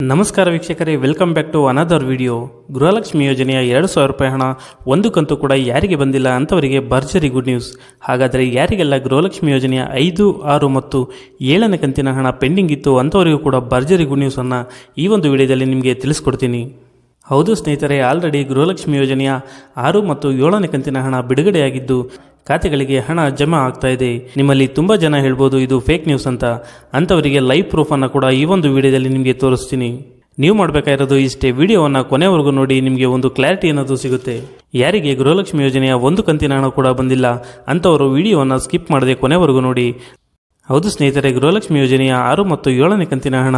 ನಮಸ್ಕಾರ ವೀಕ್ಷಕರೇ welcome back to another video Gruhalakshmi ಯೋಜನೆಯ ಎರಡು ಸಾವಿರ ರೂಪಾಯಿ ಹಣ ಒಂದು ಕಂತು ಕೂಡ ಯಾರಿಗೆ ಬಂದಿಲ್ಲ ಅಂಥವರಿಗೆ ಭರ್ಜರಿ ಗುಡ್ ನ್ಯೂಸ್ ಹಾಗಾದರೆ ಯಾರಿಗೆಲ್ಲ ಗೃಹಲಕ್ಷ್ಮಿ ಯೋಜನೆಯ ಐದು, ಆರು ಮತ್ತು ಏಳನೇ ಕಂತಿನ ಹಣ ಪೆಂಡಿಂಗ್ ಇತ್ತು ಅಂಥವರಿಗೂ ಕೂಡ ಭರ್ಜರಿ ಗುಡ್ ನ್ಯೂಸನ್ನು ಈ ಒಂದು ವಿಡಿಯೋದಲ್ಲಿ ನಿಮಗೆ ತಿಳಿಸ್ಕೊಡ್ತೀನಿ. ಹೌದು ಸ್ನೇಹಿತರೆ ಆಲ್ರೆಡಿ ಗೃಹಲಕ್ಷ್ಮಿ ಯೋಜನೆಯ ಆರು ಮತ್ತು ಏಳನೇ ಕಂತಿನ ಹಣ ಬಿಡುಗಡೆಯಾಗಿದ್ದು ಖಾತೆಗಳಿಗೆ ಹಣ ಜಮಾ ಆಗ್ತಾ ಇದೆ. ನಿಮ್ಮಲ್ಲಿ ತುಂಬ ಜನ ಹೇಳ್ಬೋದು ಇದು ಫೇಕ್ ನ್ಯೂಸ್ ಅಂತ. ಅಂಥವರಿಗೆ ಲೈವ್ ಪ್ರೂಫನ್ನು ಕೂಡ ಈ ಒಂದು ವಿಡಿಯೋದಲ್ಲಿ ನಿಮಗೆ ತೋರಿಸ್ತೀನಿ. ನೀವು ಮಾಡಬೇಕಾಗಿರೋದು ಇಷ್ಟೇ ವಿಡಿಯೋವನ್ನು ಕೊನೆವರೆಗೂ ನೋಡಿ ನಿಮಗೆ ಒಂದು ಕ್ಲಾರಿಟಿ ಅನ್ನೋದು ಸಿಗುತ್ತೆ. ಯಾರಿಗೆ ಗೃಹಲಕ್ಷ್ಮಿ ಯೋಜನೆಯ ಒಂದು ಕಂತಿನ ಹಣ ಕೂಡ ಬಂದಿಲ್ಲ ಅಂಥವರು ವಿಡಿಯೋವನ್ನು ಸ್ಕಿಪ್ ಮಾಡದೆ ಕೊನೆವರೆಗೂ ನೋಡಿ. ಹೌದು ಸ್ನೇಹಿತರೆ, ಗೃಹಲಕ್ಷ್ಮಿ ಯೋಜನೆಯ ಆರು ಮತ್ತು ಏಳನೇ ಕಂತಿನ ಹಣ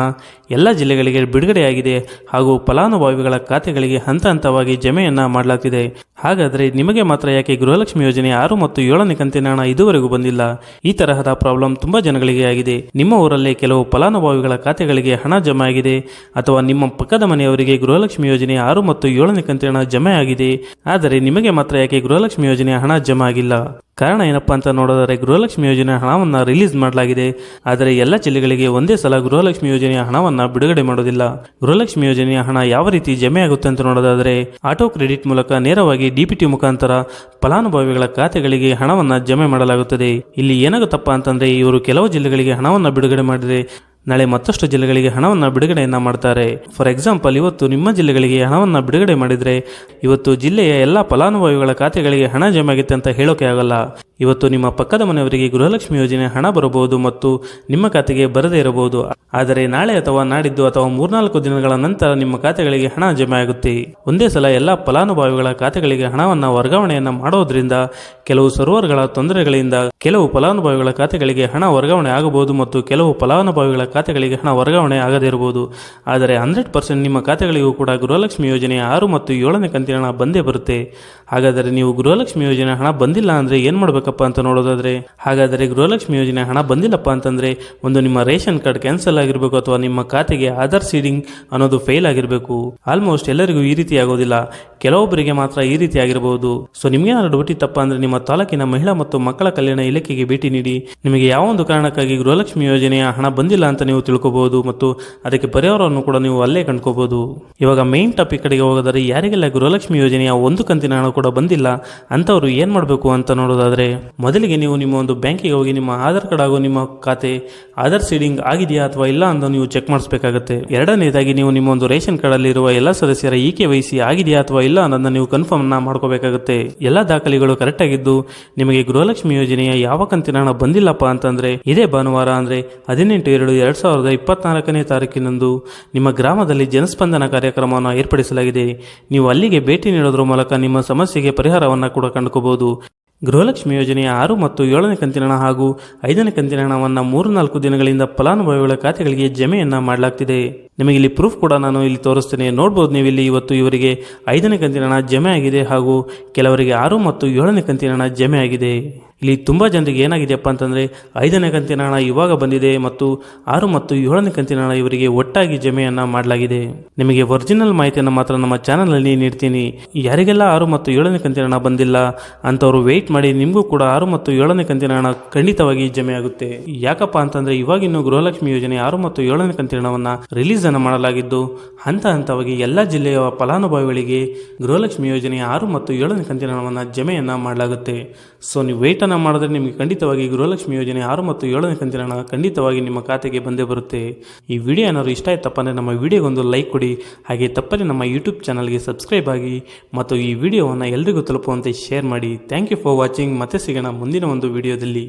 ಎಲ್ಲ ಜಿಲ್ಲೆಗಳಿಗೆ ಬಿಡುಗಡೆಯಾಗಿದೆ ಹಾಗೂ ಫಲಾನುಭವಿಗಳ ಖಾತೆಗಳಿಗೆ ಹಂತ ಹಂತವಾಗಿ ಜಮೆಯನ್ನು ಮಾಡಲಾಗ್ತಿದೆ. ಹಾಗಾದರೆ ನಿಮಗೆ ಮಾತ್ರ ಯಾಕೆ ಗೃಹಲಕ್ಷ್ಮಿ ಯೋಜನೆ ಆರು ಮತ್ತು ಏಳನೇ ಕಂತಿನ ಹಣ ಇದುವರೆಗೂ ಬಂದಿಲ್ಲ? ಈ ತರಹದ ಪ್ರಾಬ್ಲಮ್ ತುಂಬಾ ಜನಗಳಿಗೆ ಆಗಿದೆ. ನಿಮ್ಮ ಊರಲ್ಲೇ ಕೆಲವು ಫಲಾನುಭವಿಗಳ ಖಾತೆಗಳಿಗೆ ಹಣ ಜಮೆ ಆಗಿದೆ. ಅಥವಾ ನಿಮ್ಮ ಪಕ್ಕದ ಮನೆಯವರಿಗೆ ಗೃಹಲಕ್ಷ್ಮಿ ಯೋಜನೆ ಆರು ಮತ್ತು ಏಳನೇ ಕಂತಿನ ಹಣ ಜಮೆ ಆಗಿದೆ. ಆದರೆ ನಿಮಗೆ ಮಾತ್ರ ಯಾಕೆ ಗೃಹಲಕ್ಷ್ಮಿ ಯೋಜನೆ ಹಣ ಜಮೆ ಆಗಿಲ್ಲ? ಕಾರಣ ಏನಪ್ಪಾ ಅಂತ ನೋಡೋದಾದ್ರೆ ಗೃಹಲಕ್ಷ್ಮಿ ಯೋಜನೆ ಹಣವನ್ನು ರಿಲೀಸ್ ಮಾಡಲಾಗಿದೆ. ಆದರೆ ಎಲ್ಲ ಜಿಲ್ಲೆಗಳಿಗೆ ಒಂದೇ ಸಲ ಗೃಹಲಕ್ಷ್ಮಿ ಯೋಜನೆಯ ಹಣವನ್ನು ಬಿಡುಗಡೆ ಮಾಡೋದಿಲ್ಲ ಗೃಹಲಕ್ಷ್ಮಿ ಯೋಜನೆಯ ಹಣ ಯಾವ ರೀತಿ ಜಮೆ ಆಗುತ್ತೆ ಅಂತ ನೋಡೋದಾದರೆ, ಆಟೋ ಕ್ರೆಡಿಟ್ ಮೂಲಕ ನೇರವಾಗಿ ಡಿಪಿಟಿ ಮುಖಾಂತರ ಫಲಾನುಭವಿಗಳ ಖಾತೆಗಳಿಗೆ ಹಣವನ್ನು ಜಮೆ ಮಾಡಲಾಗುತ್ತದೆ. ಇಲ್ಲಿ ಏನಾಗುತ್ತಪ್ಪ ಅಂತಂದ್ರೆ ಇವರು ಕೆಲವು ಜಿಲ್ಲೆಗಳಿಗೆ ಹಣವನ್ನು ಬಿಡುಗಡೆ ಮಾಡಿದರೆ ನಾಳೆ ಮತ್ತಷ್ಟು ಜಿಲ್ಲೆಗಳಿಗೆ ಹಣವನ್ನು ಬಿಡುಗಡೆಯನ್ನ ಮಾಡ್ತಾರೆ. ಫಾರ್ ಎಕ್ಸಾಂಪಲ್ ಇವತ್ತು ನಿಮ್ಮ ಜಿಲ್ಲೆಗಳಿಗೆ ಹಣವನ್ನು ಬಿಡುಗಡೆ ಮಾಡಿದರೆ ಇವತ್ತು ಜಿಲ್ಲೆಯ ಎಲ್ಲ ಫಲಾನುಭವಿಗಳ ಖಾತೆಗಳಿಗೆ ಹಣ ಜಮೆ ಆಗುತ್ತೆ ಅಂತ ಹೇಳೋಕೆ ಆಗಲ್ಲ. ಇವತ್ತು ನಿಮ್ಮ ಪಕ್ಕದ ಮನೆಯವರಿಗೆ ಗೃಹಲಕ್ಷ್ಮಿ ಯೋಜನೆ ಹಣ ಬರಬಹುದು ಮತ್ತು ನಿಮ್ಮ ಖಾತೆಗೆ ಬರದೇ ಇರಬಹುದು. ಆದರೆ ನಾಳೆ ಅಥವಾ ನಾಡಿದ್ದು ಅಥವಾ ಮೂರ್ನಾಲ್ಕು ದಿನಗಳ ನಂತರ ನಿಮ್ಮ ಖಾತೆಗಳಿಗೆ ಹಣ ಜಮೆ ಆಗುತ್ತೆ. ಒಂದೇ ಸಲ ಎಲ್ಲ ಫಲಾನುಭವಿಗಳ ಖಾತೆಗಳಿಗೆ ಹಣವನ್ನು ವರ್ಗಾವಣೆಯನ್ನ ಮಾಡೋದ್ರಿಂದ ಕೆಲವು ಸರ್ವರ್ಗಳ ತೊಂದರೆಗಳಿಂದ ಕೆಲವು ಫಲಾನುಭವಿಗಳ ಖಾತೆಗಳಿಗೆ ಹಣ ವರ್ಗಾವಣೆ ಆಗಬಹುದು ಮತ್ತು ಕೆಲವು ಫಲಾನುಭವಿಗಳ ಖಾತೆಗಳಿಗೆ ಹಣ ವರ್ಗಾವಣೆ ಆಗದೇ ಇರಬಹುದು ಆದರೆ ಹಂಡ್ರೆಡ್ ಪರ್ಸೆಂಟ್ ನಿಮ್ಮ ಖಾತೆಗಳಿಗೂ ಕೂಡ ಗೃಹಲಕ್ಷ್ಮಿ ಯೋಜನೆ ಆರು ಮತ್ತು ಏಳನೇ ಕಂತಿನ ಹಣ ಬಂದೇ ಬರುತ್ತೆ. ಹಾಗಾದರೆ ನೀವು ಗೃಹಲಕ್ಷ್ಮಿ ಯೋಜನೆ ಹಣ ಬಂದಿಲ್ಲ ಅಂದರೆ ಏನು ಮಾಡಬೇಕಪ್ಪ ಅಂತ ನೋಡೋದಾದ್ರೆ? ಹಾಗಾದರೆ ಗೃಹಲಕ್ಷ್ಮಿ ಯೋಜನೆ ಹಣ ಬಂದಿಲ್ಲಪ್ಪ ಅಂತಂದರೆ ಒಂದು ನಿಮ್ಮ ರೇಷನ್ ಕಾರ್ಡ್ ಕ್ಯಾನ್ಸಲ್ ಆಗಿರಬೇಕು ಅಥವಾ ನಿಮ್ಮ ಖಾತೆಗೆ ಆಧಾರ್ ಸೀಡಿಂಗ್ ಅನ್ನೋದು ಫೇಲ್ ಆಗಿರಬೇಕು. ಆಲ್ಮೋಸ್ಟ್ ಎಲ್ಲರಿಗೂ ಈ ರೀತಿ ಆಗೋದಿಲ್ಲ. ಕೆಲವೊಬ್ಬರಿಗೆ ಮಾತ್ರ ಈ ರೀತಿ ಆಗಿರಬಹುದು ಸೊ ನಿಮಗೇನಾದ್ರು ಡೌಟ್ ತಪ್ಪ ಅಂದ್ರೆ ನಿಮ್ಮ ತಾಲೂಕಿನ ಮಹಿಳಾ ಮತ್ತು ಮಕ್ಕಳ ಕಲ್ಯಾಣ ಇಲಾಖೆಗೆ ಭೇಟಿ ನೀಡಿ. ನಿಮಗೆ ಯಾವ ಒಂದು ಕಾರಣಕ್ಕಾಗಿ ಗೃಹಲಕ್ಷ್ಮಿ ಯೋಜನೆಯ ಹಣ ಬಂದಿಲ್ಲ ಅಂತ ನೀವು ತಿಳ್ಕೊಬಹುದು ಮತ್ತು ಅದಕ್ಕೆ ಪರಿಹಾರವನ್ನು ಕೂಡ ನೀವು ಅಲ್ಲೇ ಕಂಡ್ಕೋಬಹುದು. ಇವಾಗ ಮೇನ್ ಟಾಪಿಕ್ ಕಡೆಗೆ ಹೋಗೋದಾದ್ರೆ ಯಾರಿಗೆಲ್ಲ ಗೃಹಲಕ್ಷ್ಮಿ ಯೋಜನೆಯ ಒಂದು ಕಂತಿನ ಹಣ ಕೂಡ ಬಂದಿಲ್ಲ ಅಂತವರು ಏನ್ ಮಾಡಬೇಕು ಅಂತ ನೋಡೋದಾದ್ರೆ, ಮೊದಲಿಗೆ ನೀವು ನಿಮ್ಮ ಒಂದು ಬ್ಯಾಂಕಿಗೆ ಹೋಗಿ ನಿಮ್ಮ ಆಧಾರ್ ಕಾರ್ಡ್ ಹಾಗೂ ನಿಮ್ಮ ಖಾತೆ ಆಧಾರ್ ಸೀಡಿಂಗ್ ಆಗಿದೆಯಾ ಅಥವಾ ಇಲ್ಲ ಅಂತ ನೀವು ಚೆಕ್ ಮಾಡಿಸಬೇಕಾಗುತ್ತೆ. ಎರಡನೇದಾಗಿ ನೀವು ನಿಮ್ಮ ಒಂದು ರೇಷನ್ ಕಾರ್ಡ್ ಅಲ್ಲಿರುವ ಎಲ್ಲ ಸದಸ್ಯರ ಇ ಕೆ ವೈ ಆಗಿದೆಯಾ ಅಥವಾ ಇಲ್ಲ ಅನ್ನೋದನ್ನ ನೀವು ಕನ್ಫರ್ಮ್ ಮಾಡ್ಕೋಬೇಕಾಗುತ್ತೆ. ಎಲ್ಲ ದಾಖಲೆಗಳು ಕರೆಕ್ಟ್ ಆಗಿದ್ದು ನಿಮಗೆ ಗೃಹಲಕ್ಷ್ಮಿ ಯೋಜನೆಯ ಯಾವ ಕಂತಿನ ಹಣ ಬಂದಿಲ್ಲಪ್ಪ ಅಂತಂದ್ರೆ, ಇದೇ ಭಾನುವಾರ ಅಂದ್ರೆ ಹದಿನೆಂಟು ಎರಡು ಎರಡ್ ಸಾವಿರದ ಇಪ್ಪತ್ನಾಲ್ಕನೇ ತಾರೀಕಿನಂದು ನಿಮ್ಮ ಗ್ರಾಮದಲ್ಲಿ ಜನಸ್ಪಂದನ ಕಾರ್ಯಕ್ರಮವನ್ನು ಏರ್ಪಡಿಸಲಾಗಿದೆ. ನೀವು ಅಲ್ಲಿಗೆ ಭೇಟಿ ನೀಡೋದ್ರ ಮೂಲಕ ನಿಮ್ಮ ಸಮಸ್ಯೆಗೆ ಪರಿಹಾರವನ್ನು ಕೂಡ ಕಂಡುಕೋಬಹುದು ಗೃಹಲಕ್ಷ್ಮಿ ಯೋಜನೆಯ ಆರು ಮತ್ತು ಏಳನೇ ಕಂತಿನ ಹಣ ಹಾಗೂ ಐದನೇ ಕಂತಿನ ಹಣವನ್ನು ಮೂರು ನಾಲ್ಕು ದಿನಗಳಿಂದ ಫಲಾನುಭವಿಗಳ ಖಾತೆಗಳಿಗೆ ಜಮೆಯನ್ನ ಮಾಡಲಾಗ್ತಿದೆ. ನಿಮಗೆ ಇಲ್ಲಿ ಪ್ರೂಫ್ ಕೂಡ ನಾನು ಇಲ್ಲಿ ತೋರಿಸ್ತೇನೆ. ನೋಡ್ಬೋದು ನೀವು ಇಲ್ಲಿ ಇವತ್ತು ಇವರಿಗೆ ಐದನೇ ಕಂತಿನ ಹಣ ಜಮೆ ಆಗಿದೆ ಹಾಗೂ ಕೆಲವರಿಗೆ ಆರು ಮತ್ತು ಏಳನೇ ಕಂತಿನ ಹಣ ಜಮೆ ಆಗಿದೆ ಇಲ್ಲಿ ತುಂಬ ಜನರಿಗೆ ಏನಾಗಿದೆಯಪ್ಪ ಅಂತಂದರೆ ಐದನೇ ಕಂತಿನ ಹಣ ಇವಾಗ ಬಂದಿದೆ ಮತ್ತು ಆರು ಮತ್ತು ಏಳನೇ ಕಂತಿನ ಹಣ ಇವರಿಗೆ ಒಟ್ಟಾಗಿ ಜಮೆಯನ್ನು ಮಾಡಲಾಗಿದೆ. ನಿಮಗೆ ಒರಿಜಿನಲ್ ಮಾಹಿತಿಯನ್ನು ಮಾತ್ರ ನಮ್ಮ ಚಾನಲ್ನಲ್ಲಿ ನೀಡ್ತೀನಿ. ಯಾರಿಗೆಲ್ಲ ಆರು ಮತ್ತು ಏಳನೇ ಕಂತಿನ ಹಣ ಬಂದಿಲ್ಲ ಅಂಥವ್ರು ವೆಯ್ಟ್ ಮಾಡಿ ನಿಮಗೂ ಕೂಡ ಆರು ಮತ್ತು ಏಳನೇ ಕಂತಿನ ಹಣ ಖಂಡಿತವಾಗಿ ಜಮೆ ಆಗುತ್ತೆ ಯಾಕಪ್ಪ ಅಂತಂದರೆ ಇವಾಗಿನ್ನು ಗೃಹಲಕ್ಷ್ಮಿ ಯೋಜನೆ ಆರು ಮತ್ತು ಏಳನೇ ಕಂತಿನ ಹಣವನ್ನು ರಿಲೀಸ್ ಅನ್ನು ಮಾಡಲಾಗಿದ್ದು, ಹಂತ ಹಂತವಾಗಿ ಎಲ್ಲ ಜಿಲ್ಲೆಯ ಫಲಾನುಭವಿಗಳಿಗೆ ಗೃಹಲಕ್ಷ್ಮಿ ಯೋಜನೆ ಆರು ಮತ್ತು ಏಳನೇ ಕಂತಿನ ಹಣವನ್ನು ಜಮೆಯನ್ನು ಮಾಡಲಾಗುತ್ತೆ. ಸೊ ನೀವು ವೆಯ್ಟ್ ಅನ್ನು ಮಾಡಿದ್ರೆ ನಿಮಗೆ ಖಂಡಿತವಾಗಿ ಗೃಹಲಕ್ಷ್ಮಿ ಯೋಜನೆ ಆರು ಮತ್ತು ಏಳನೇ ಕಂತಿನ ಖಂಡಿತವಾಗಿ ನಿಮ್ಮ ಖಾತೆಗೆ ಬಂದೇ ಬರುತ್ತೆ. ಈ ವಿಡಿಯೋ ಏನಾದ್ರು ಇಷ್ಟ ಆಯ್ತಪ್ಪ ಅಂದರೆ ನಮ್ಮ ವಿಡಿಯೋಗೊಂದು ಲೈಕ್ ಕೊಡಿ. ಹಾಗೆ ತಪ್ಪದೆ ನಮ್ಮ ಯೂಟ್ಯೂಬ್ ಚಾನಲ್ಗೆ ಸಬ್ಸ್ಕ್ರೈಬ್ ಆಗಿ ಮತ್ತು ಈ ವಿಡಿಯೋವನ್ನು ಎಲ್ರಿಗೂ ತಲುಪುವಂತೆ ಶೇರ್ ಮಾಡಿ. Thank you for watching. ಮತ್ತೆ ಸಿಗೋಣ ಮುಂದಿನ ಒಂದು ವಿಡಿಯೋದಲ್ಲಿ.